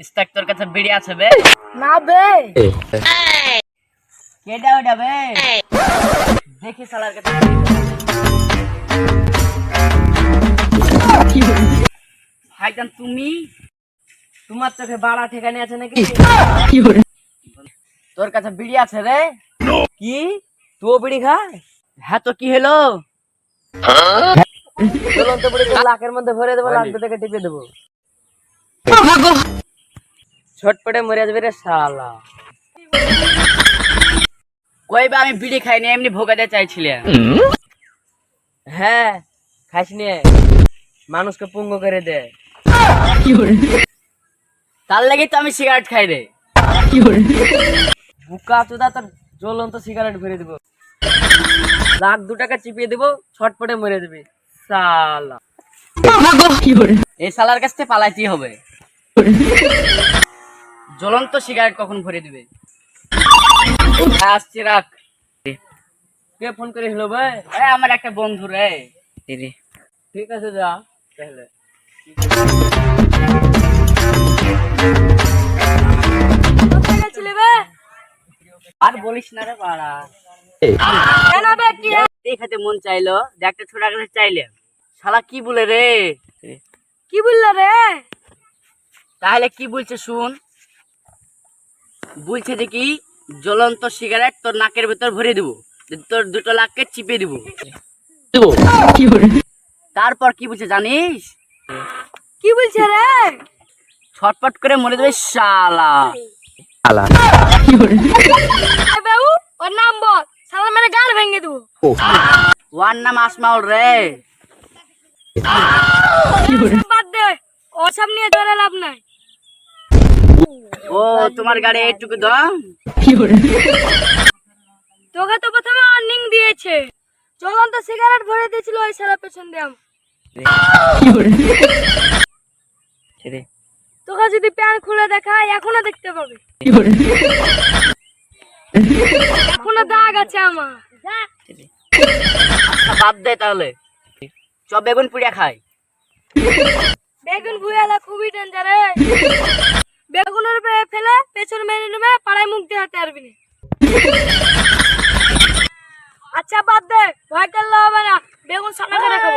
ইস্তাক তোর কাছে বিড়ি আছে বে? না বে। কেডা ওটা বে? দেখি শালার কাছে ভাইজান তুমি? তোমার চোখে বাড়া ঠিকানে আছে নাকি? তোর কাছে বিড়ি আছে রে কি? তুও বিড়ি খায় হ্যাঁ তো কি হলো? তোর লাখের মধ্যে ভরে দেবো লাখ থেকে টিপে দেবো। ছটপটে মরে যাবে রে শালা। কই বা আমি বিড়ি খাইনি এমনি ভোগাতে চাইছিলাম হ্যাঁ খাইস নে মানুষকে পুঙ্গ করে দে। তার লাগি তো আমি সিগারেট খাই রে। বুকা চুদা তোর জ্বলন্ত সিগারেট ভরে দিব। লাখ দু টাকা চিপিয়ে দিব ছটপটে মরে দিবি সালা এই সালার কাছ থেকে পালাইতেই হবে। জ্বলন্ত সিগারেট কখন ভরে দিবে? আসছি রাখ। কে ফোন করে হলো ভাই আমার একটা বন্ধু রে। ঠিক আছে যা তাহলে। আর বলিস না রে পাড়া কেন বে কি? দেখাতে মন চাইলো দেখতে ছোট কাছে চাইলে। শালা কি বলে রে। কি বললা রে? তাহলে কি বলছে শুন? বলছে যে কি জ্বলন্ত সিগারেট তোর নাকের ভেতর ভরে দিব। তোর দুটো লাখকে চিপে দিব। তারপর কি বলছে জানিস? কি বলছে রে? ছটপট করে মরে দেবে শালা। এ বাবু ওর নাম বল। সালা মেরে গাল ভেঙে দেবো। ওয়ার নাম আসমাউল রে। বাদ দে। ও সব নিয়ে ধরে লাভ নাই। ও তোমার গাড়ি এইটুকু দাম তোকে তো প্রথমে অর্নিং দিয়েছে। জ্বলন্ত সিগারেট ভরে দিয়েছিল ওই সারা পেছন দিয়ে তোকে যদি প্যান খুলে দেখায় এখনও দেখতে পাবে। এখনও দাগ আছে আমার। আচ্ছা, বাদ দে তাহলে। চ বেগুন পুড়িয়া খাই। বেগুন ভুয়ালা খুবই ডেঞ্জারে বেগুনের উপরে মেরে নেবে পাড়ায় মুখ দিয়ে হাতে পারবি না। আচ্ছা বাদ দে। ভয় করলে হবে না। বেগুন সামনে করে খাব।